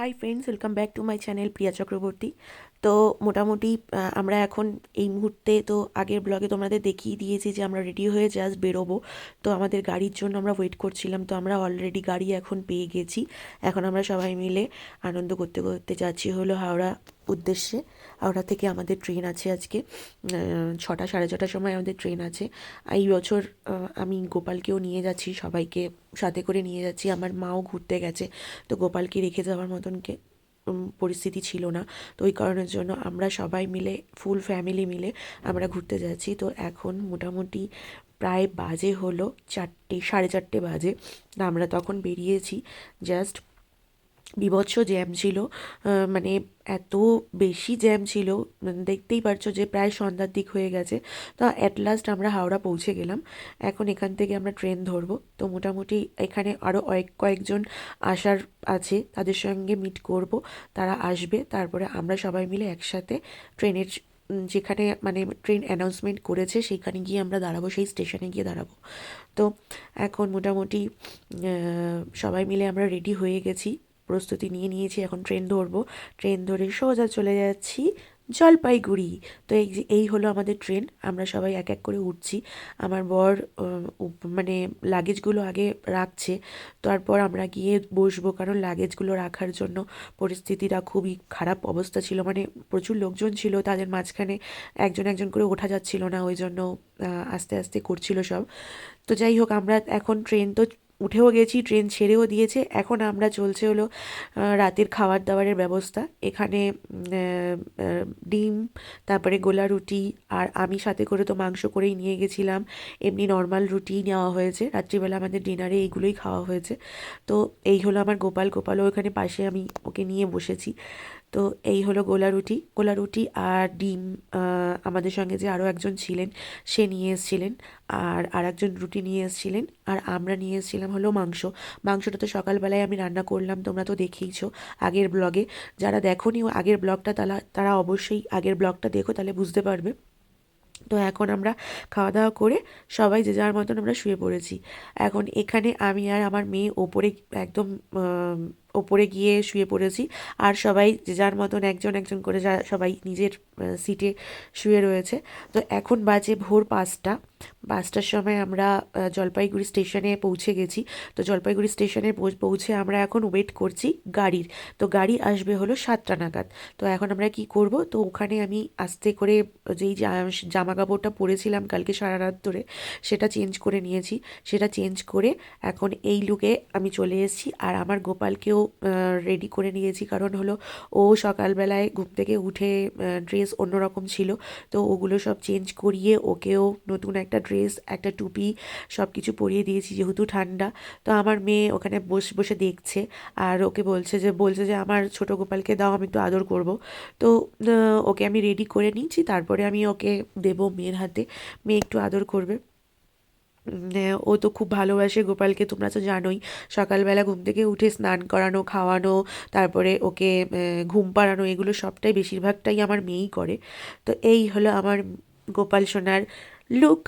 Hi friends welcome back to my channel Priya Chakraborty তো মোটামুটি আমরা এখন এই মুহূর্তে তো আগের ব্লগে তোমাদের দেখিয়ে দিয়েছি যে আমরা রেডি হয়ে জাস্ট বেরোবো। তো আমাদের গাড়ির জন্য আমরা ওয়েট করছিলাম, তো আমরা অলরেডি গাড়ি এখন পেয়ে গেছি। এখন আমরা সবাই মিলে আনন্দ করতে করতে যাচ্ছি হলো হাওড়া উদ্দেশ্যে। হাওড়া থেকে আমাদের ট্রেন আছে আজকে ছটা সাড়ে ছটার সময় আমাদের ট্রেন আছে। এই বছর আমি গোপালকেও নিয়ে যাচ্ছি সবাইকে সাথে করে নিয়ে যাচ্ছি। আমার মাও ঘুরতে গেছে তো গোপালকে রেখে যাওয়ার মতনকে উম, পরিস্থিতি ছিল না। তো ওই কারণের জন্য আমরা সবাই মিলে ফুল ফ্যামিলি মিলে আমরা ঘুরতে যাচ্ছি। তো এখন মোটামুটি প্রায় বাজে হলো চারটে সাড়ে চারটে বাজে। আমরা তখন বেরিয়েছি জাস্ট বীভৎস জ্যাম ছিল। মানে এত বেশি জ্যাম ছিল মানে দেখতেই পারছ যে প্রায় সন্ধ্যার দিক হয়ে গেছে। তো অ্যাট লাস্ট আমরা হাওড়া পৌঁছে গেলাম। এখন এখান থেকে আমরা ট্রেন ধরবো। তো মোটামুটি এখানে আরও কয়েকজন আসার আছে, তাদের সঙ্গে মিট করব। তারা আসবে, তারপরে আমরা সবাই মিলে একসাথে ট্রেনের যেখানে মানে ট্রেন অ্যানাউন্সমেন্ট করেছে সেইখানে গিয়ে আমরা দাঁড়াবো, সেই স্টেশনে গিয়ে দাঁড়াবো। তো এখন মোটামুটি সবাই মিলে আমরা রেডি হয়ে গেছি। প্রস্তুতি নিয়ে নিয়েছি, এখন ট্রেন ধরবো। ট্রেন ধরে সোজা চলে যাচ্ছি জলপাইগুড়ি। তো এই যে, এই হলো আমাদের ট্রেন, আমরা সবাই এক এক করে উঠছি। আমার বর মানে লাগেজগুলো আগে রাখছে, তারপর আমরা গিয়ে বসবো, কারণ লাগেজগুলো রাখার জন্য পরিস্থিতিটা খুবই খারাপ অবস্থা ছিল। মানে প্রচুর লোকজন ছিল, তাদের মাঝখানে একজন একজন করে ওঠা যাচ্ছিল না, ওই জন্য আস্তে আস্তে করছিল সব। তো যাই হোক, আমরা এখন ট্রেন তো উঠেও গেছি, ট্রেন ছেড়েও দিয়েছে। এখন আমরা চলছে হলো রাতের খাবার দাবারের ব্যবস্থা। এখানে ডিম, তারপরে গোলা রুটি, আর আমি সাথে করে তো মাংস করেই নিয়ে গেছিলাম। এমনি নর্মাল রুটি নেওয়া হয়েছে। রাত্রিবেলা আমাদের ডিনারে এইগুলোই খাওয়া হয়েছে। তো এই হলো আমার গোপাল। গোপালও ওখানে পাশে আমি ওকে নিয়ে বসেছি। তো এই হলো গোলা রুটি। গোলা রুটি আর ডিম আমাদের সঙ্গে যে আরও একজন ছিলেন, সে নিয়ে এসেছিলেন আর আর একজন রুটি নিয়ে এসেছিলেন আর আমরা নিয়ে এসেছিলাম হলো মাংস। মাংসটা তো সকালবেলায় আমি রান্না করলাম, তোমরা তো দেখেইছো আগের ব্লগে। যারা দেখোনি ও আগের ব্লগটা তারা তারা অবশ্যই আগের ব্লগটা দেখো, তাহলে বুঝতে পারবে। তো এখন আমরা খাওয়া দাওয়া করে সবাই যে যার মতন আমরা শুয়ে পড়েছি। এখন এখানে আমি আর আমার মেয়ে ওপরে একদম ওপরে গিয়ে শুয়ে পড়েছি। আর সবাই যে যার মতন একজন একজন করে সবাই নিজের সিটে শুয়ে রয়েছে। তো এখন বাজে ভোর পাঁচটা। পাঁচটার সময় আমরা জলপাইগুড়ি স্টেশনে পৌঁছে গেছি। তো জলপাইগুড়ি স্টেশনে পৌঁছে আমরা এখন ওয়েট করছি গাড়ির। তো গাড়ি আসবে হলো সাতটা নাগাদ। তো এখন আমরা কি করব? তো ওখানে আমি আস্তে করে যেই জামা কাপড়টা পরেছিলাম কালকে সারা রাত ধরে, সেটা চেঞ্জ করে নিয়েছি। সেটা চেঞ্জ করে এখন এই লুকে আমি চলে এসেছি। আর আমার গোপালকেও রেডি করে নিয়েছি। কারণ হলো ও সকালবেলায় ঘুম থেকে উঠে ড্রেস অন্যরকম ছিল। তো ওগুলো সব চেঞ্জ করিয়ে ওকেও নতুন একটা ড্রেস একটা টুপি সব কিছু পরিয়ে দিয়েছি যেহেতু ঠান্ডা। তো আমার মেয়ে ওখানে বসে বসে দেখছে আর ওকে বলছে যে বলছে যে, আমার ছোট গোপালকে দাও, আমি একটু আদর করব। তো ওকে আমি রেডি করে নিয়েছি। তারপরে আমি ওকে দেবো মেয়ের হাতে। মেয়ে একটু আদর করবে। ও তো খুব ভালোবাসে গোপালকে, তোমরা তো জানোই। সকালবেলা ঘুম থেকে উঠে স্নান করানো, খাওয়ানো, তারপরে ওকে ঘুম পাড়ানো, এগুলো সবটাই বেশিরভাগটাই আমার মেয়েই করে। তো এই হলো আমার গোপাল সোনার লুক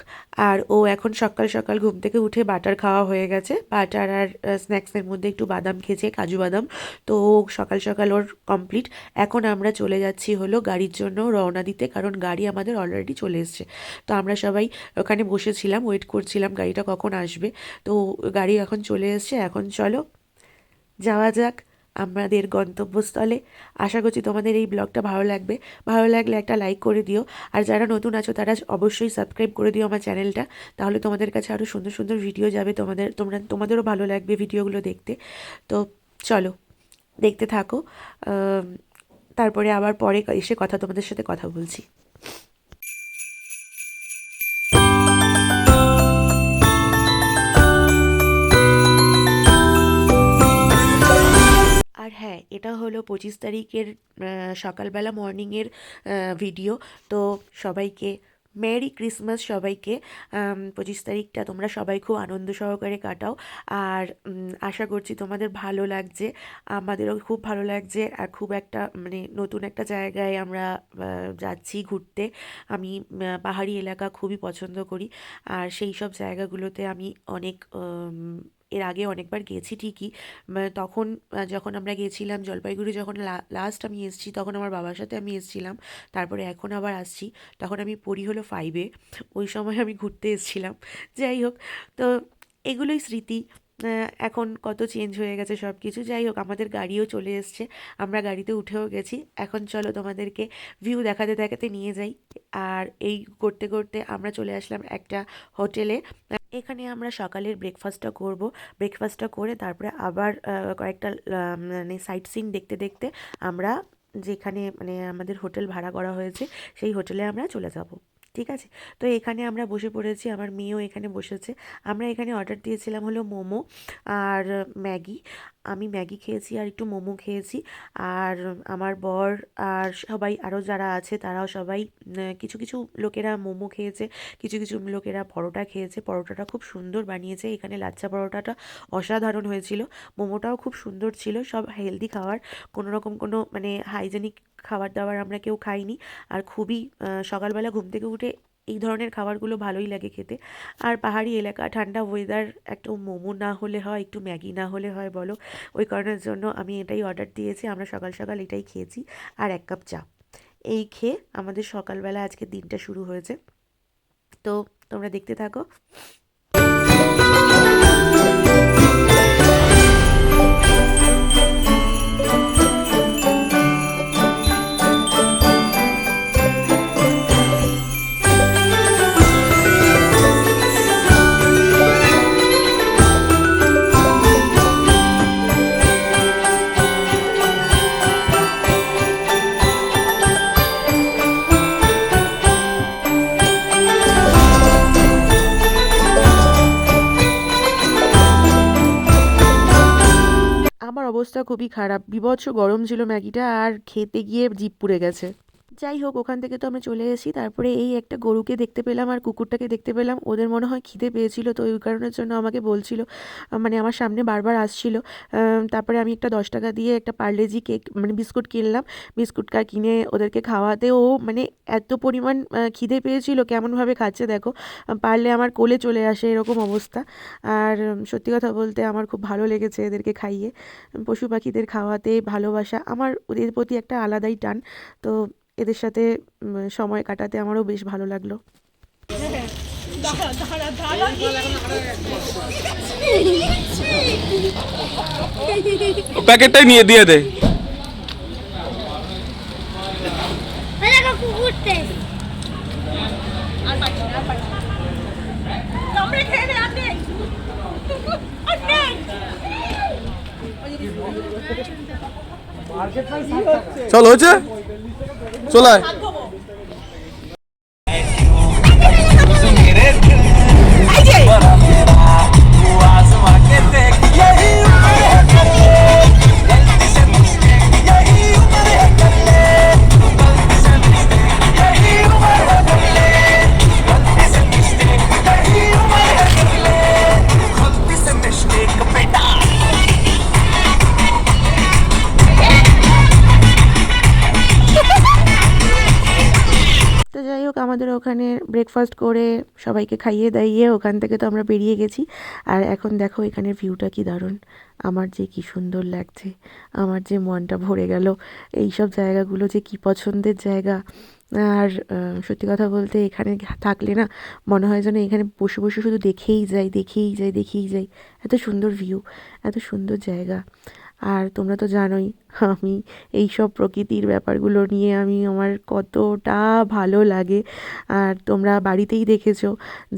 আর ও এখন সকাল সকাল ঘুম থেকে উঠে বাটার খাওয়া হয়ে গেছে। বাটার আর স্ন্যাক্সের মধ্যে একটু বাদাম খেয়েছে, কাজু বাদাম। তো সকাল সকাল ওর কমপ্লিট এখন আমরা চলে যাচ্ছি হলো গাড়ির জন্য রওনা দিতে, কারণ গাড়ি আমাদের অলরেডি চলে এসছে। তো আমরা সবাই ওখানে বসেছিলাম ওয়েট করছিলাম গাড়িটা কখন আসবে। তো গাড়ি এখন চলে এসছে, এখন চলো, যাওয়া যাক। আমাদের গন্তব্যস্থলে। আশা করছি তোমাদের এই ব্লগটা ভালো লাগবে। ভালো লাগলে একটা লাইক করে দিও। আর যারা নতুন আছো, তারা অবশ্যই সাবস্ক্রাইব করে দিও আমার চ্যানেলটা তাহলে তোমাদের কাছে আরও সুন্দর সুন্দর ভিডিও যাবে। তোমাদের, তোমরা, তোমাদেরও ভালো লাগবে ভিডিওগুলো দেখতে। তো চলো, দেখতে থাকো। তারপরে আবার পরে এসে কথা তোমাদের সাথে কথা বলছি। হলো পঁচিশ তারিখের সকালবেলা মর্নিংয়ের ভিডিও তো সবাইকে মেরি ক্রিসমাস সবাইকে। পঁচিশ তারিখটা তোমরা সবাই খুব আনন্দ সহকারে কাটাও। আর আশা করছি তোমাদের ভালো লাগছে। আমাদেরও খুব ভালো লাগছে। আর খুব একটা মানে নতুন একটা জায়গায় আমরা যাচ্ছি ঘুরতে। আমি পাহাড়ি এলাকা খুবই পছন্দ করি। আর সেই সব জায়গাগুলোতে আমি অনেক এর আগে অনেকবার গেছি ঠিকই তখন যখন আমরা গেছিলাম জলপাইগুড়ি যখন লাস্ট আমি এসেছি তখন আমার বাবার সাথে আমি এসেছিলাম, তারপরে এখন আবার আসছি, তখন আমি পড়ি হলো ফাইভে ওই সময় আমি ঘুরতে এসেছিলাম, যাই হোক, তো এগুলোই স্মৃতি। এখন কত চেঞ্জ হয়ে গেছে সব কিছু যাই হোক, আমাদের গাড়িও চলে এসছে। আমরা গাড়িতে উঠেও গেছি। এখন চলো তোমাদেরকে ভিউ দেখাতে দেখাতে নিয়ে যাই। আর এই করতে করতে আমরা চলে আসলাম একটা হোটেলে। এখানে আমরা সকালের ব্রেকফাস্টটা করব। ব্রেকফাস্টটা করে তারপরে আবার কয়েকটা মানে সাইট সিন দেখতে দেখতে আমরা যেখানে মানে আমাদের হোটেল ভাড়া করা হয়েছে, সেই হোটেলে আমরা চলে যাব। ঠিক আছে? তো এখানে আমরা বসে পড়েছি, আমার মেয়েও এখানে বসেছে। আমরা এখানে অর্ডার দিয়েছিলাম হলো মোমো আর ম্যাগি। আমি ম্যাগি খেয়েছি আর একটু মোমো খেয়েছি। আর আমার বর আর সবাই আরও যারা আছে তারাও সবাই কিছু কিছু লোকেরা মোমো খেয়েছে, কিছু কিছু লোকেরা পরোটা খেয়েছে। পরোটাটা খুব সুন্দর বানিয়েছে। এখানে লাচ্চা পরোটাটা অসাধারণ হয়েছিল। মোমোটাও খুব সুন্দর ছিল, সব হেলদি খাবার কোনো রকম কোনো মানে হাইজেনিক খাবার দাবার আমরা কেউ খাইনি। আর খুবই সকালবেলা ঘুম থেকে উঠে এই ধরনের খাবারগুলো ভালোই লাগে খেতে। আর পাহাড়ি এলাকা, ঠান্ডা ওয়েদার একটু মোমো না হলে হয়, একটু ম্যাগি না হলে হয় বলো। ওই কারণের জন্য আমি এটাই অর্ডার দিয়েছি, আমরা সকাল সকাল এটাই খেয়েছি। আর এক কাপ চা। এই খেয়ে আমাদের সকালবেলা আজকে দিনটা শুরু হয়েছে। তো তোমরা দেখতে থাকো। খুবই খারাপ। বিবৎস গরম ছিল ম্যাগিটা আর খেতে গিয়ে জিভ পুড়ে গেছে। যাই হোক, ওখান থেকে তো আমরা চলে এসেছি। তারপরে এই একটা গরুকে দেখতে পেলাম আর কুকুরটাকে দেখতে পেলাম। ওদের মনে হয় খিদে পেয়েছিল, তো ওই কারণের জন্য আমাকে বলছিল মানে আমার সামনে বারবার আসছিল। তারপরে আমি একটা দশ টাকা দিয়ে একটা পার্লেজি কেক মানে বিস্কুট কিনলাম। বিস্কুট কা কিনে ওদেরকে খাওয়াতে ও মানে এত পরিমাণ খিদে পেয়েছিল, কেমনভাবে খাচ্ছে দেখো। পারলে আমার কোলে চলে আসে এরকম অবস্থা। আর সত্যি কথা বলতে আমার খুব ভালো লেগেছে এদেরকে খাইয়ে। পশু পাখিদের খাওয়াতে ভালোবাসা, আমার ওদের প্রতি একটা আলাদাই টান। তো এদের সাথে সময় কাটাতে আমারও বেশ ভালো লাগল। প্যাকেটটাই নিয়ে দিয়ে দে। চল হয়েছে? চল আমাদের ওখানে ব্রেকফাস্ট করে সবাইকে খাইয়ে দাইয়ে ওখান থেকে তো আমরা বেরিয়ে গেছি। আর এখন দেখো এখানের ভিউটা কি দারুণ। আমার যে কি সুন্দর লাগছে। আমার যে মনটা ভরে গেল। এই সব জায়গাগুলো যে কি পছন্দের জায়গা। আর সত্যি কথা বলতে এখানে থাকলে না মনে হয় যেন এখানে বসে বসে শুধু দেখেই যাই দেখেই যাই দেখেই যাই। এত সুন্দর ভিউ এত সুন্দর জায়গা। আর তোমরা তো জানোই, আমি এই সব প্রকৃতির ব্যাপারগুলো নিয়ে আমি, আমার কতটা ভালো লাগে। আর তোমরা বাড়িতেই দেখেছ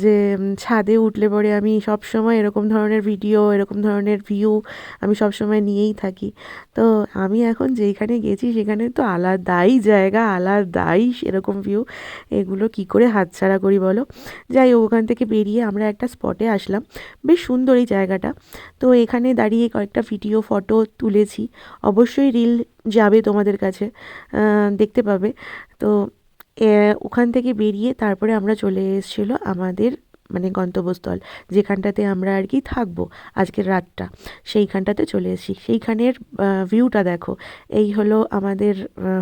যে ছাদে উঠলে পরে আমি সব সময় এরকম ধরনের ভিডিও, এরকম ধরনের ভিউ আমি সব সময় নিয়েই থাকি। তো আমি এখন যেইখানে গেছি, সেখানে তো আলাদাই জায়গা, আলাদাই এরকম ভিউ এগুলো কি করে হাতছাড়া করি বলো? যাই ওখান থেকে বেরিয়ে আমরা একটা স্পটে আসলাম। বেশ সুন্দর এই জায়গাটা। তো এখানে দাঁড়িয়ে কয়েকটা ভিডিও ফটো তুলেছি। অবশ্যই রিল যাবে তোমাদের কাছে দেখতে পাবে। তো ওখান থেকে বেরিয়ে তারপরে আমরা চলে এসেছিল আমাদের মানে গন্তব্যস্থল, যেখানটাতে আমরা আর কি থাকব আজকের রাতটা, সেইখানটাতে চলে এসেছি। সেইখানের ভিউটা দেখো। এই হলো আমাদের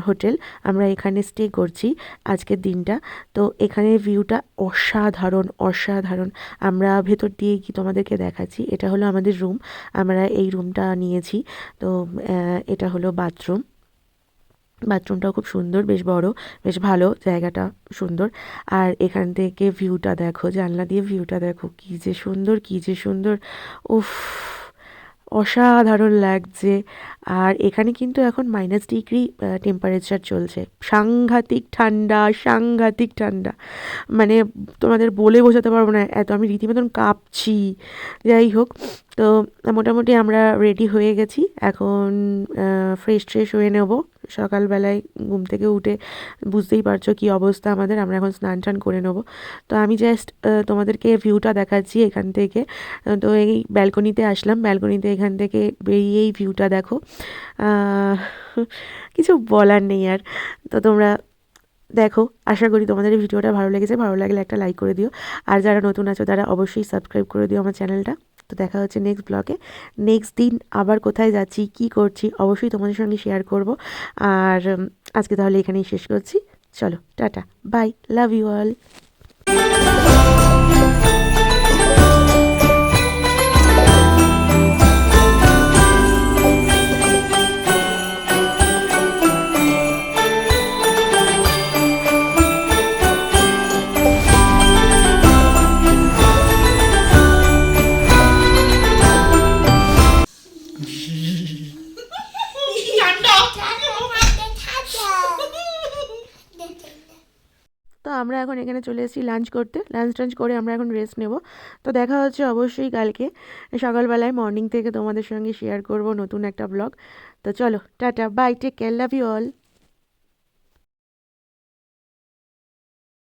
হোটেল। আমরা এখানে স্টে করছি আজকের দিনটা। তো এখানের ভিউটা অসাধারণ অসাধারণ। আমরা ভেতর দিয়ে কি তোমাদেরকে দেখাচ্ছি? এটা হলো আমাদের রুম আমরা এই রুমটা নিয়েছি। তো এটা হলো বাথরুম বাথরুমটাও খুব সুন্দর, বেশ বড়, বেশ ভালো জায়গাটা, সুন্দর। আর এখান থেকে ভিউটা দেখো, জানলা দিয়ে ভিউটা দেখো, কী যে সুন্দর, কী যে সুন্দর। উফ, অসাধারণ লাগছে। আর এখানে কিন্তু এখন মাইনাস ডিগ্রি টেম্পারেচার চলছে। সাংঘাতিক ঠান্ডা সাংঘাতিক ঠান্ডা। মানে তোমাদের বলে বোঝাতে পারব না, এত আমি রীতিমতন কাঁপছি। যাই হোক, তো মোটামুটি আমরা রেডি হয়ে গেছি। এখন ফ্রেশ ট্রেশ হয়ে নেব। সকালবেলায় ঘুম থেকে উঠে বুঝতেই পারছ কী অবস্থা আমাদের। আমরা এখন স্নান টান করে নেব। তো আমি জাস্ট তোমাদেরকে ভিউটা দেখাচ্ছি এখান থেকে। তো এই ব্যালকনিতে আসলাম। ব্যালকনিতে এখান থেকে বেরিয়েই ভিউটা দেখো। কিছু বলার নেই আর। তো তোমরা দেখো, আশা করি তোমাদের ভিডিওটা ভালো লেগেছে। ভালো লাগলে একটা লাইক করে দিও। আর যারা নতুন আছো, তারা অবশ্যই সাবস্ক্রাইব করে দিও আমার চ্যানেলটা তো দেখা হচ্ছে নেক্সট ব্লগে নেক্সট দিন আবার কোথায় যাচ্ছি, কি করছি, অবশ্যই তোমাদের সঙ্গে শেয়ার করব। আর আজকে তাহলে এখানেই শেষ করছি। চলো, tata. Bye love you all আমরা এখন এখানে চলে এসেছি লাঞ্চ করতে। লাঞ্চ টাঞ্চ করে আমরা এখন রেস্ট নেব। তো দেখা হচ্ছে অবশ্যই কালকে। সকালবেলায় মর্নিং থেকে তোমাদের সঙ্গে শেয়ার করব নতুন একটা ব্লগ তো চলো, tata bye take care love you all